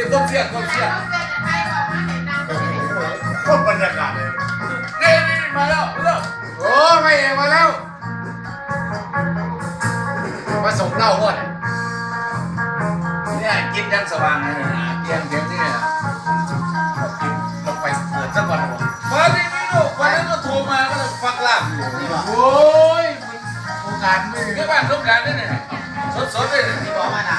เสียดความเสียดโคตรบรรยากาศเลยนี่นี่มาแล้วมาแล้วโอ้ไม่เองมาแล้ว มาส่งเหล้าด้วยเนี่ยกินยังสว่างเลยนะเตียงเตียงนี่เราไปเปิดสักวันหนึ่งมาที่นี่ลูกวันนั้นก็โทรมาก็เลยฟักล่ามโอ้ยมันโอกาสไม่ที่บ้านต้องการนี่เนี่ยสดๆเลยนี่บอกมาน่ะ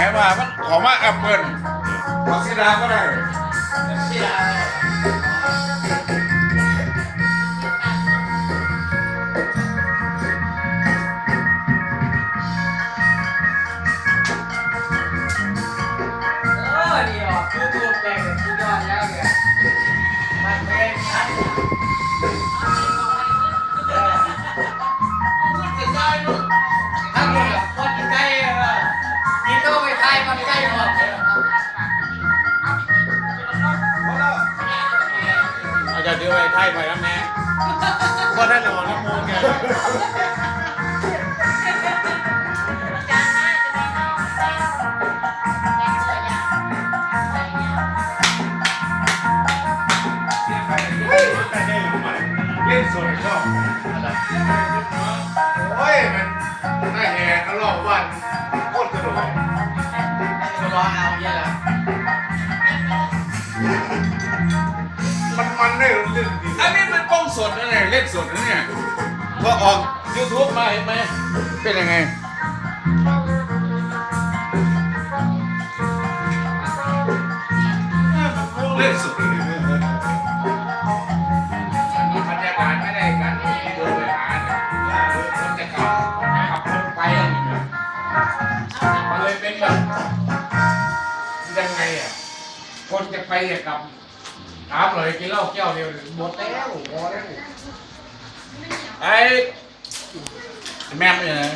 ให้มามันขอมาแอปเปิลบักซีดาก็ได้เอ ไอ้ไทยไปแล้วแม่ก็ท่านนอนแล้วมูแกเล่นสดชอบโอ้ยมันน่าแหกกระรอกวันโคตรสนุกก็ร้องเอาเยอะแล้ว อันนี้มันกล้องสดนะเนี่ยเล่นสดนะเนี่ยพอออก YouTube มาเห็นไหมเป็นยังไงเล่นสดอันนี้บรรยากาศไม่ได้กันที่โดนไปหาเนี่ยมันจะขับขับรถไปอะไรอย่างเงี้ยมันเลยเป็นแบบยังไงอะคนจะไปอะกับ ถามเลยกินเหล้าแก้วเดียวหมดแล้วพอแล้วไอ้แม่มเนี่ยนะ